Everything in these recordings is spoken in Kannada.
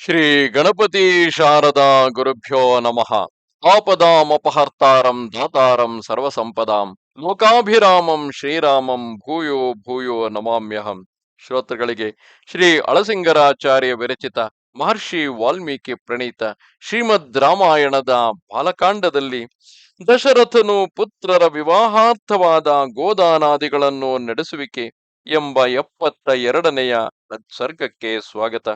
ಶ್ರೀ ಗಣಪತಿ ಶಾರದಾ ಗುರುಭ್ಯೋ ನಮಃ. ಆಪದಾಮಪಹರ್ತಾರಂ ಧಾತಾರಂ ಸರ್ವಸಂಪದಾಂ ಲೋಕಾಭಿರಾಮಂ ಶ್ರೀರಾಮಂ ಭೂಯೋ ಭೂಯೋ ನಮಾಮ್ಯಹಂ. ಶ್ರೋತೃಗಳಿಗೆ ಶ್ರೀ ಅಳಸಿಂಗರಾಚಾರ್ಯ ವಿರಚಿತ ಮಹರ್ಷಿ ವಾಲ್ಮೀಕಿ ಪ್ರಣೀತ ಶ್ರೀಮದ್ ರಾಮಾಯಣದ ಬಾಲಕಾಂಡದಲ್ಲಿ ದಶರಥನು ಪುತ್ರರ ವಿವಾಹಾರ್ಥವಾದ ಗೋದಾನಾದಿಗಳನ್ನು ನಡೆಸುವಿಕೆ ಎಂಬ ಎಪ್ಪತ್ತ ಎರಡನೆಯ ಸರ್ಗಕ್ಕೆ ಸ್ವಾಗತ.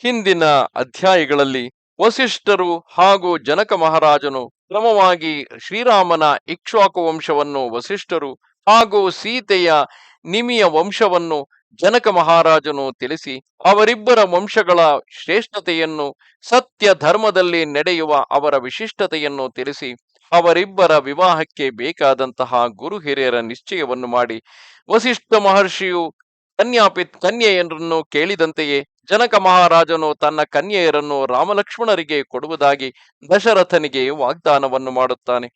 ಹಿಂದಿನ ಅಧ್ಯಾಯಗಳಲ್ಲಿ ವಸಿಷ್ಠರು ಹಾಗೂ ಜನಕ ಮಹಾರಾಜನು ಕ್ರಮವಾಗಿ ಶ್ರೀರಾಮನ ಇಕ್ಷ್ವಾಕು ವಂಶವನ್ನು, ವಸಿಷ್ಠರು ಹಾಗೂ ಸೀತೆಯ ನಿಮಿಯ ವಂಶವನ್ನು ಜನಕ ಮಹಾರಾಜನು ತಿಳಿಸಿ, ಅವರಿಬ್ಬರ ವಂಶಗಳ ಶ್ರೇಷ್ಠತೆಯನ್ನು ಸತ್ಯ ಧರ್ಮದಲ್ಲಿ ನಡೆಯುವ ಅವರ ವಿಶಿಷ್ಟತೆಯನ್ನು ತಿಳಿಸಿ, ಅವರಿಬ್ಬರ ವಿವಾಹಕ್ಕೆ ಬೇಕಾದಂತಹ ಗುರು ಹಿರಿಯರ ನಿಶ್ಚಯವನ್ನು ಮಾಡಿ, ವಸಿಷ್ಠ ಮಹರ್ಷಿಯು ಕನ್ಯಾಪಿತ್ ಕನ್ಯೆಯನ್ನು ಕೇಳಿದಂತೆಯೇ ಜನಕ ಮಹಾರಾಜನು ತನ್ನ ಕನ್ಯೆಯರನ್ನು ರಾಮಲಕ್ಷ್ಮಣರಿಗೆ ಕೊಡುವುದಾಗಿ ದಶರಥನಿಗೆ ವಾಗ್ದಾನವನ್ನು ಮಾಡುತ್ತಾನೆ.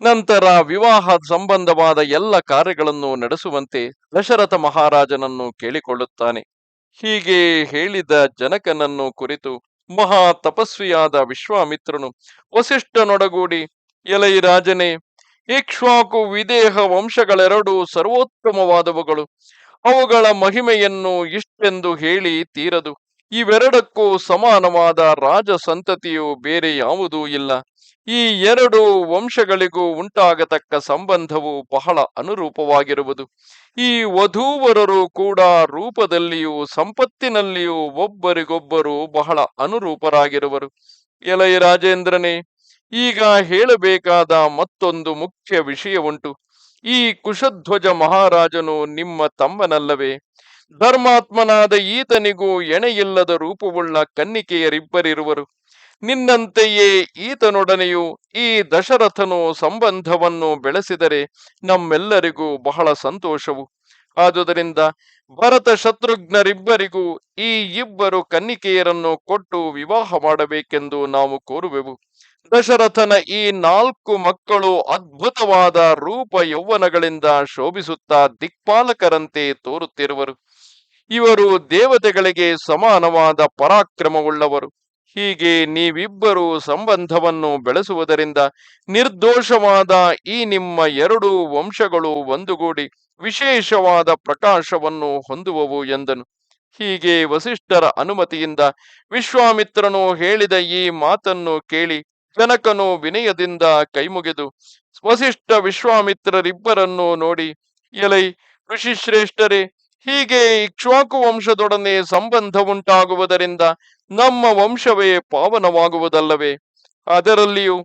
ನಂತರ ವಿವಾಹ ಸಂಬಂಧವಾದ ಎಲ್ಲ ಕಾರ್ಯಗಳನ್ನು ನಡೆಸುವಂತೆ ದಶರಥ ಮಹಾರಾಜನನ್ನು ಕೇಳಿಕೊಳ್ಳುತ್ತಾನೆ. ಹೀಗೆ ಹೇಳಿದ ಜನಕನನ್ನು ಕುರಿತು ಮಹಾ ತಪಸ್ವಿಯಾದ ವಿಶ್ವಾಮಿತ್ರನು ವಸಿಷ್ಠನೊಡಗೂಡಿ, ಎಲೈ ರಾಜನೇ ಇಕ್ಷ್ವಾಕು ವಿದೇಹ ವಂಶಗಳೆರಡೂ ಸರ್ವೋತ್ತಮವಾದವುಗಳು. ಅವುಗಳ ಮಹಿಮೆಯನ್ನು ಇಷ್ಟೆಂದು ಹೇಳಿ ತೀರದು. ಇವೆರಡಕ್ಕೂ ಸಮಾನವಾದ ರಾಜ ಸಂತತಿಯು ಬೇರೆ ಯಾವುದೂ ಇಲ್ಲ. ಈ ಎರಡು ವಂಶಗಳಿಗೂ ಉಂಟಾಗತಕ್ಕ ಸಂಬಂಧವು ಬಹಳ ಅನುರೂಪವಾಗಿರುವುದು. ಈ ವಧೂವರರು ಕೂಡ ರೂಪದಲ್ಲಿಯೂ ಸಂಪತ್ತಿನಲ್ಲಿಯೂ ಒಬ್ಬರಿಗೊಬ್ಬರು ಬಹಳ ಅನುರೂಪರಾಗಿರುವರು. ಎಲೈ ರಾಜೇಂದ್ರನೇ, ಈಗ ಹೇಳಬೇಕಾದ ಮತ್ತೊಂದು ಮುಖ್ಯ ವಿಷಯವುಂಟು. ಈ ಕುಶಧ್ವಜ ಮಹಾರಾಜನು ನಿಮ್ಮ ತಮ್ಮನಲ್ಲವೇ. ಧರ್ಮಾತ್ಮನಾದ ಈತನಿಗೂ ಎಣೆಯಿಲ್ಲದ ರೂಪವುಳ್ಳ ಕನ್ನಿಕೆಯರಿಬ್ಬರಿರುವರು. ನಿನ್ನಂತೆಯೇ ಈತನೊಡನೆಯೂ ಈ ದಶರಥನು ಸಂಬಂಧವನ್ನು ಬೆಳೆಸಿದರೆ ನಮ್ಮೆಲ್ಲರಿಗೂ ಬಹಳ ಸಂತೋಷವು. ಆದುದರಿಂದ ಭರತ ಶತ್ರುಘ್ನರಿಬ್ಬರಿಗೂ ಈ ಇಬ್ಬರು ಕನ್ನಿಕೆಯರನ್ನು ಕೊಟ್ಟು ವಿವಾಹ ಮಾಡಬೇಕೆಂದು ನಾವು ಕೋರುವೆವು. ದಶರಥನ ಈ ನಾಲ್ಕು ಮಕ್ಕಳು ಅದ್ಭುತವಾದ ರೂಪ ಯೌವನಗಳಿಂದ ಶೋಭಿಸುತ್ತಾ ದಿಕ್ಪಾಲಕರಂತೆ ತೋರುತ್ತಿರುವರು. ಇವರು ದೇವತೆಗಳಿಗೆ ಸಮಾನವಾದ ಪರಾಕ್ರಮವುಳ್ಳವರು. ಹೀಗೆ ನೀವಿಬ್ಬರು ಸಂಬಂಧವನ್ನು ಬೆಳೆಸುವುದರಿಂದ ನಿರ್ದೋಷವಾದ ಈ ನಿಮ್ಮ ಎರಡು ವಂಶಗಳು ಒಂದುಗೂಡಿ ವಿಶೇಷವಾದ ಪ್ರಕಾಶವನ್ನು ಹೊಂದುವವು ಎಂದನು. ಹೀಗೆ ವಸಿಷ್ಠರ ಅನುಮತಿಯಿಂದ ವಿಶ್ವಾಮಿತ್ರನು ಹೇಳಿದ ಈ ಮಾತನ್ನು ಕೇಳಿ ಜನಕನು ವಿನಯದಿಂದ ಕೈಮುಗಿದು, ವಸಿಷ್ಠ ವಿಶ್ವಾಮಿತ್ರರಿಬ್ಬರನ್ನು ನೋಡಿ, ಎಲೈ ಋಷಿಶ್ರೇಷ್ಠರೇ, ಹೀಗೆ ಇಕ್ಷ್ವಾಕು ವಂಶದೊಡನೆ ಸಂಬಂಧ ಉಂಟಾಗುವುದರಿಂದ ನಮ್ಮ ವಂಶವೇ ಪಾವನವಾಗುವುದಲ್ಲವೇ? ಅದರಲ್ಲಿಯೂ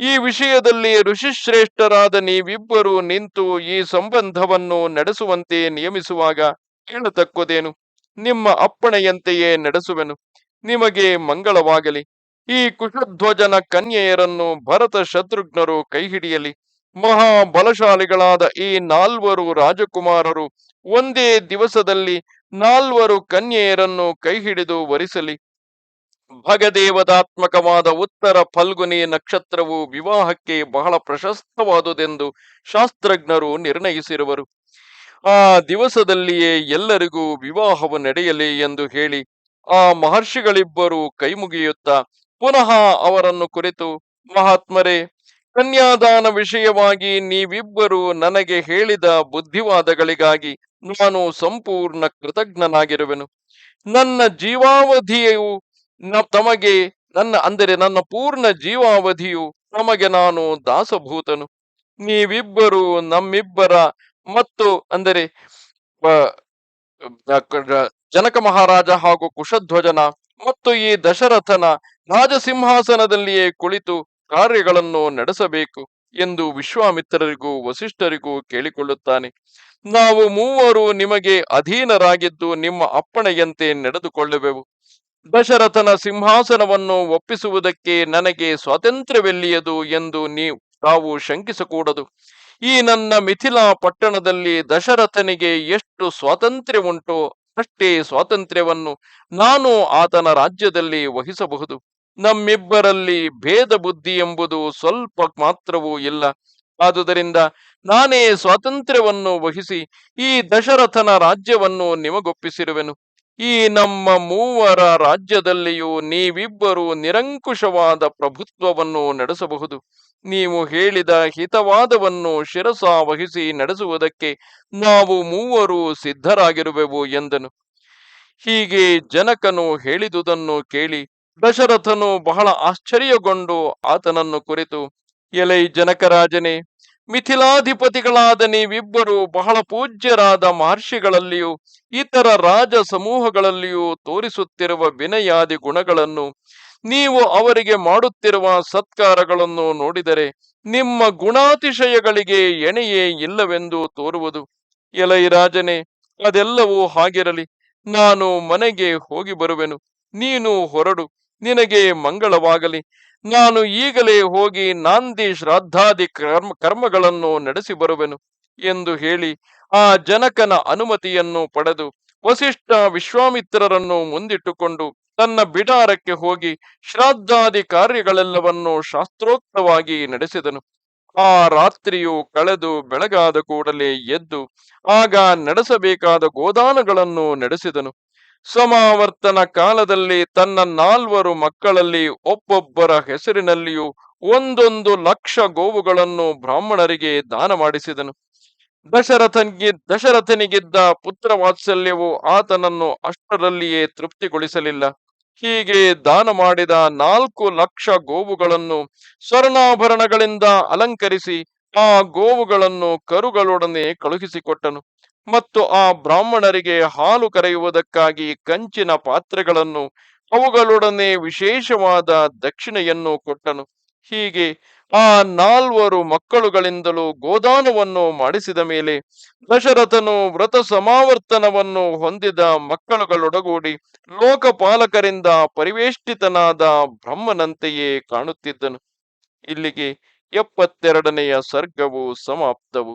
ಈ ವಿಷಯದಲ್ಲಿ ಋಷಿಶ್ರೇಷ್ಠರಾದ ನೀವಿಬ್ಬರು ನಿಂತು ಈ ಸಂಬಂಧವನ್ನು ನಡೆಸುವಂತೆ ನಿಯಮಿಸುವಾಗ ಕೇಳತಕ್ಕುದೇನು? ನಿಮ್ಮ ಅಪ್ಪಣೆಯಂತೆಯೇ ನಡೆಸುವೆನು. ನಿಮಗೆ ಮಂಗಳವಾಗಲಿ. ಈ ಕುಶಧ್ವಜನ ಕನ್ಯೆಯರನ್ನು ಭರತ ಶತ್ರುಘ್ನರು ಕೈಹಿಡಿಯಲಿ. ಮಹಾ ಬಲಶಾಲಿಗಳಾದ ಈ ನಾಲ್ವರು ರಾಜಕುಮಾರರು ಒಂದೇ ದಿವಸದಲ್ಲಿ ನಾಲ್ವರು ಕನ್ಯೆಯರನ್ನು ಕೈಹಿಡಿದು ವರಿಸಲಿ. ಭಗದೇವದಾತ್ಮಕವಾದ ಉತ್ತರ ಫಲ್ಗುನಿ ನಕ್ಷತ್ರವು ವಿವಾಹಕ್ಕೆ ಬಹಳ ಪ್ರಶಸ್ತವಾದುದೆಂದು ಶಾಸ್ತ್ರಜ್ಞರು ನಿರ್ಣಯಿಸಿರುವರು. ಆ ದಿವಸದಲ್ಲಿಯೇ ಎಲ್ಲರಿಗೂ ವಿವಾಹವು ನಡೆಯಲಿ ಎಂದು ಹೇಳಿ ಆ ಮಹರ್ಷಿಗಳಿಬ್ಬರು ಕೈಮುಗಿಯುತ್ತಾ ಪುನಃ ಅವರನ್ನು ಕುರಿತು, ಮಹಾತ್ಮರೇ, ಕನ್ಯಾದಾನ ವಿಷಯವಾಗಿ ನೀವಿಬ್ಬರು ನನಗೆ ಹೇಳಿದ ಬುದ್ಧಿವಾದಗಳಿಗಾಗಿ ನಾನು ಸಂಪೂರ್ಣ ಕೃತಜ್ಞನಾಗಿರುವೆನು. ನನ್ನ ಜೀವಾವಧಿಯು ತಮಗೆ ನನ್ನ, ಅಂದರೆ ನನ್ನ ಪೂರ್ಣ ಜೀವಾವಧಿಯು ತಮಗೆ ನಾನು ದಾಸಭೂತನು. ನೀವಿಬ್ಬರು ನಮ್ಮಿಬ್ಬರ ಮತ್ತು, ಅಂದರೆ ಜನಕ ಮಹಾರಾಜ ಹಾಗೂ ಕುಶಧ್ವಜನ ಮತ್ತು ಈ ದಶರಥನ ರಾಜಸಿಂಹಾಸನದಲ್ಲಿಯೇ ಕುಳಿತು ಕಾರ್ಯಗಳನ್ನು ನಡೆಸಬೇಕು ಎಂದು ವಿಶ್ವಾಮಿತ್ರರಿಗೂ ವಸಿಷ್ಠರಿಗೂ ಕೇಳಿಕೊಳ್ಳುತ್ತಾನೆ. ನಾವು ಮೂವರು ನಿಮಗೆ ಅಧೀನರಾಗಿದ್ದು ನಿಮ್ಮ ಅಪ್ಪಣೆಯಂತೆ ನಡೆದುಕೊಳ್ಳುವೆವು. ದಶರಥನ ಸಿಂಹಾಸನವನ್ನು ಒಪ್ಪಿಸುವುದಕ್ಕೆ ನನಗೆ ಸ್ವಾತಂತ್ರ್ಯವೆಲ್ಲಿಯದು ಎಂದು ನೀವು ತಾವು ಶಂಕಿಸಕೂಡದು. ಈ ನನ್ನ ಮಿಥಿಲಾ ಪಟ್ಟಣದಲ್ಲಿ ದಶರಥನಿಗೆ ಎಷ್ಟು ಸ್ವಾತಂತ್ರ್ಯ ಉಂಟೋ ಅಷ್ಟೇ ಸ್ವಾತಂತ್ರ್ಯವನ್ನು ನಾನು ಆತನ ರಾಜ್ಯದಲ್ಲಿ ವಹಿಸಬಹುದು. ನಮ್ಮಿಬ್ಬರಲ್ಲಿ ಭೇದ ಬುದ್ಧಿ ಎಂಬುದು ಸ್ವಲ್ಪ ಮಾತ್ರವೂ ಇಲ್ಲ. ಆದುದರಿಂದ ನಾನೇ ಸ್ವಾತಂತ್ರ್ಯವನ್ನು ವಹಿಸಿ ಈ ದಶರಥನ ರಾಜ್ಯವನ್ನು ನಿಮಗೊಪ್ಪಿಸಿರುವೆನು. ಈ ನಮ್ಮ ಮೂವರ ರಾಜ್ಯದಲ್ಲಿಯೂ ನೀವಿಬ್ಬರು ನಿರಂಕುಶವಾದ ಪ್ರಭುತ್ವವನ್ನು ನಡೆಸಬಹುದು. ನೀವು ಹೇಳಿದ ಹಿತವಾದವನ್ನು ಶಿರಸ ವಹಿಸಿ ನಡೆಸುವುದಕ್ಕೆ ನಾವು ಮೂವರು ಸಿದ್ಧರಾಗಿರುವೆವು ಎಂದನು. ಹೀಗೆ ಜನಕನು ಹೇಳಿದುದನ್ನು ಕೇಳಿ ದಶರಥನು ಬಹಳ ಆಶ್ಚರ್ಯಗೊಂಡು ಆತನನ್ನು ಕುರಿತು, ಎಲೈ ಜನಕರಾಜನೇ ಮಿಥಿಲಾಧಿಪತಿಗಳಾದ ನೀವಿಬ್ಬರು ಬಹಳ ಪೂಜ್ಯರಾದ ಮಹರ್ಷಿಗಳಲ್ಲಿಯೂ, ಇತರ ರಾಜ ಸಮೂಹಗಳಲ್ಲಿಯೂ ತೋರಿಸುತ್ತಿರುವ ವಿನಯಾದಿ ಗುಣಗಳನ್ನು, ನೀವು ಅವರಿಗೆ ಮಾಡುತ್ತಿರುವ ಸತ್ಕಾರಗಳನ್ನು ನೋಡಿದರೆ ನಿಮ್ಮ ಗುಣಾತಿಶಯಗಳಿಗೆ ಎಣೆಯೇ ಇಲ್ಲವೆಂದು ತೋರುವುದು. ಎಲೈ ರಾಜನೇ, ಅದೆಲ್ಲವೂ ಹಾಗಿರಲಿ. ನಾನು ಮನೆಗೆ ಹೋಗಿ ಬರುವೆನು. ನೀನು ಹೊರಡು. ನಿನಗೆ ಮಂಗಳವಾಗಲಿ. ನಾನು ಈಗಲೇ ಹೋಗಿ ನಾಂದಿ ಶ್ರಾದ್ದಾದಿ ಕರ್ಮ, ಕರ್ಮಗಳನ್ನು ನಡೆಸಿ ಬರುವೆನು ಎಂದು ಹೇಳಿ ಆ ಜನಕನ ಅನುಮತಿಯನ್ನು ಪಡೆದು ವಸಿಷ್ಠ ವಿಶ್ವಾಮಿತ್ರರನ್ನು ಮುಂದಿಟ್ಟುಕೊಂಡು ತನ್ನ ಬಿಡಾರಕ್ಕೆ ಹೋಗಿ ಶ್ರಾದ್ದಾದಿ ಕಾರ್ಯಗಳೆಲ್ಲವನ್ನು ಶಾಸ್ತ್ರೋಕ್ತವಾಗಿ ನಡೆಸಿದನು. ಆ ರಾತ್ರಿಯು ಕಳೆದು ಬೆಳಗಾದ ಕೂಡಲೇ ಎದ್ದು ಆಗ ನಡೆಸಬೇಕಾದ ಗೋದಾನಗಳನ್ನು ನಡೆಸಿದನು. ಸಮಾವರ್ತನ ಕಾಲದಲ್ಲಿ ತನ್ನ ನಾಲ್ವರು ಮಕ್ಕಳಲ್ಲಿ ಒಬ್ಬೊಬ್ಬರ ಹೆಸರಿನಲ್ಲಿಯೂ ಒಂದೊಂದು ಲಕ್ಷ ಗೋವುಗಳನ್ನು ಬ್ರಾಹ್ಮಣರಿಗೆ ದಾನ ಮಾಡಿಸಿದನು. ದಶರಥನಿಗೆ, ದಶರಥನಿಗಿದ್ದ ಪುತ್ರ ವಾತ್ಸಲ್ಯವು ಆತನನ್ನು ಅಷ್ಟರಲ್ಲಿಯೇ ತೃಪ್ತಿಗೊಳಿಸಲಿಲ್ಲ. ಹೀಗೆ ದಾನ ಮಾಡಿದ ನಾಲ್ಕು ಲಕ್ಷ ಗೋವುಗಳನ್ನು ಸ್ವರ್ಣಾಭರಣಗಳಿಂದ ಅಲಂಕರಿಸಿ ಆ ಗೋವುಗಳನ್ನು ಕರುಗಳೊಡನೆ ಕಳುಹಿಸಿಕೊಟ್ಟನು. ಮತ್ತು ಆ ಬ್ರಾಹ್ಮಣರಿಗೆ ಹಾಲು ಕರೆಯುವುದಕ್ಕಾಗಿ ಕಂಚಿನ ಪಾತ್ರೆಗಳನ್ನು, ಅವುಗಳೊಡನೆ ವಿಶೇಷವಾದ ದಕ್ಷಿಣೆಯನ್ನು ಕೊಟ್ಟನು. ಹೀಗೆ ಆ ನಾಲ್ವರು ಮಕ್ಕಳುಗಳಿಂದಲೂ ಗೋದಾನವನ್ನು ಮಾಡಿಸಿದ ಮೇಲೆ ದಶರಥನು ವ್ರತ ಸಮಾವರ್ತನವನ್ನು ಹೊಂದಿದ ಮಕ್ಕಳುಗಳೊಡಗೂಡಿ ಲೋಕಪಾಲಕರಿಂದ ಪರಿವೇಷ್ಟಿತನಾದ ಬ್ರಹ್ಮನಂತೆಯೇ ಕಾಣುತ್ತಿದ್ದನು. ಇಲ್ಲಿಗೆ ಎಪ್ಪತ್ತೆರಡನೆಯ ಸರ್ಗವು ಸಮಾಪ್ತವು.